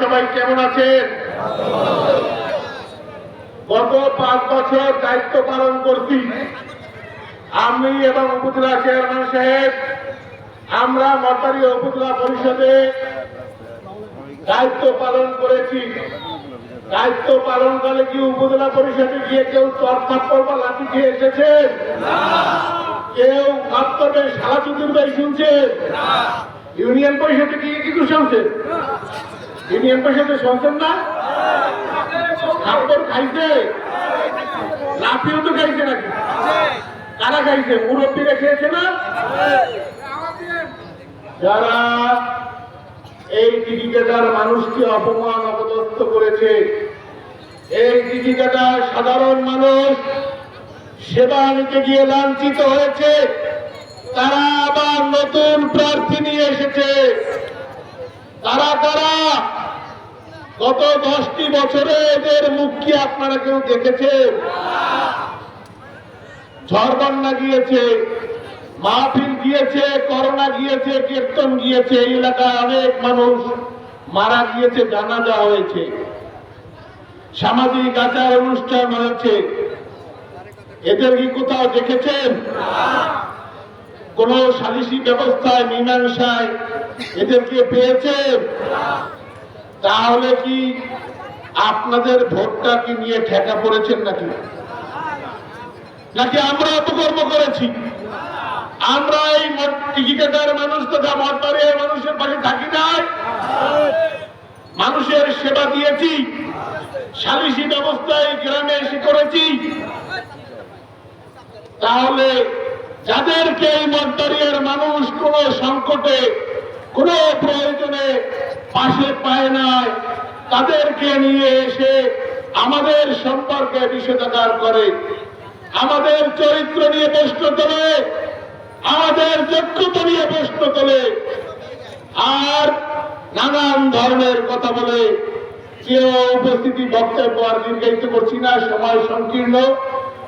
সবাই কেমন আছেন? গত পাঁচ বছর দায়িত্ব পালন করছি। আমি এবং উপজেলা চেয়ারম্যান সাহেব, আমরা মতারি উপজেলা পরিষদে দায়িত্ব পালন করেছি। দায়িত্ব পালন করে কি উপজেলা পরিষদে গিয়ে কেউ চরথাপ্পর বা লাঠি খেয়ে এসেছেন? কেউ কাপ্তবে সারা চতুর্দায় শুনছেন? ইউনিয়ন পরিষদে গিয়ে কি করে শুনছেন ইউনিয়ন পরিষদে শুনছেন না? থাপ্পর খাইছে। লাঠিও তো খাইছে নাকি? কারা খাইছে? মুরব্বীরা খেয়েছে না? যারা এই টিকিটার মানুষকে অপমান, অপদস্থ করেছে, এই টিকিটাটা সাধারণ মানুষ সেবা নিতে গিয়ে লাঞ্ছিত হয়েছে, তারা আবার নতুন প্রার্থী নিয়ে এসেছে। তারা তারা গত দশটি বছরে এদের মুখ কি আপনারা কেউ দেখেছেন ঝড়বন্যা গিয়েছে, মাহফিল গিয়েছে, করোনা গিয়েছে, কীর্তন গিয়েছে, এই এলাকায় অনেক মানুষ মারা গিয়েছে, জানাজা হয়েছে। সামাজিক আচার অনুষ্ঠান হয়েছে। এদের কি কোথাও দেখেছেন? কোন সালিসি ব্যবস্থায়, মীমাংসায় এদেরকে পেয়েছেন তাহলে কি আপনাদের ভোটটা কি নিয়ে ঠেকা পড়েছেন নাকি? নাকি আমরা অপকর্ম করেছি? আমরা এই টিকিটার মানুষ তথা মঠবাড়িয়ার মানুষের পাশে থাকি নাই। মানুষের সেবা দিয়েছি সালিসি ব্যবস্থায় গ্রামে এসে করেছি। তাহলে যাদেরকে এই মঠবাড়িয়ার মানুষ কোন সংকটে, কোন প্রয়োজনে পাশে পায় নাই। তাদেরকে নিয়ে এসে আমাদের সম্পর্কে বিষেধাগার করে, আমাদের চরিত্র নিয়ে প্রশ্ন তোলে, আমাদের যোগ্যতা নিয়ে প্রশ্ন তোলে। আর নানান ধরনের কথা বলে কেউ উপস্থিতি বক্তব্য আর দীর্ঘায়িত করছি না, সময় সংকীর্ণ।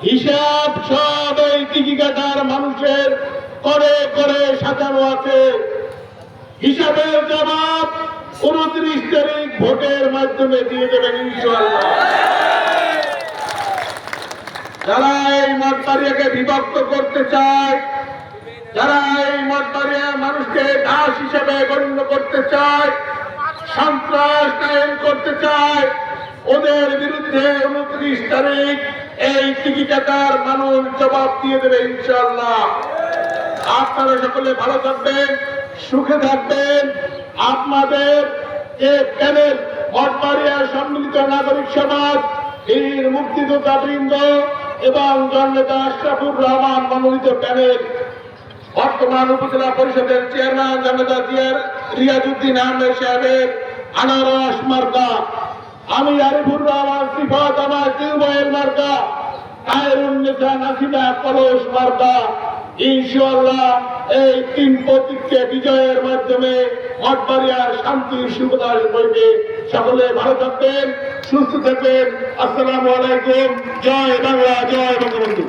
হিসাব সব এই টিকিকাটার মানুষের করে করে সাজানো আছে। হিসাবের জবাব উনত্রিশ তারিখ ভোটের মাধ্যমে দিয়ে দেবেন যারা এই মঠবাড়িয়াকে বিভক্ত করতে চায়, যারা এই মঠবাড়িয়া মানুষকে দাস হিসেবে গণ্য করতে চায়, সন্ত্রাস কায়েম করতে চায়, ওদের বিরুদ্ধে উনত্রিশ তারিখ এই টিকিটাকার মানুষ জবাব দিয়ে দেবে ইনশাল্লাহ আপনারা সকলে ভালো থাকবেন, সুখে থাকবেন। আপনাদের যে প্যানেল মঠবাড়িয়া সম্মিলিত নাগরিক সমাজ, বীর মুক্তিযোদ্ধা বৃন্দ এবং জননেতা আশরাফুর রহমান মনোনীত প্যানেল, বর্তমান উপজেলা পরিষদের চেয়ারম্যান জনতা জিয়ার রিয়াজুদ্দিন আহমেদ সাহেবের আনারস মার্কা। আমি আরিফুর রহমান, সিফাত আমার টিউবওয়েল মার্কা। খায়রুন্নেসা নাসিমা কলস মার্কা। ইনশাল্লাহ এই তিন প্রতীককে বিজয়ের মাধ্যমে মঠবাড়িয়ার শান্তি সুখদাস বইবে সকলে ভালো থাকবেন, সুস্থ থাকবেন। আসসালামু আলাইকুম। জয় বাংলা, জয় বঙ্গবন্ধু।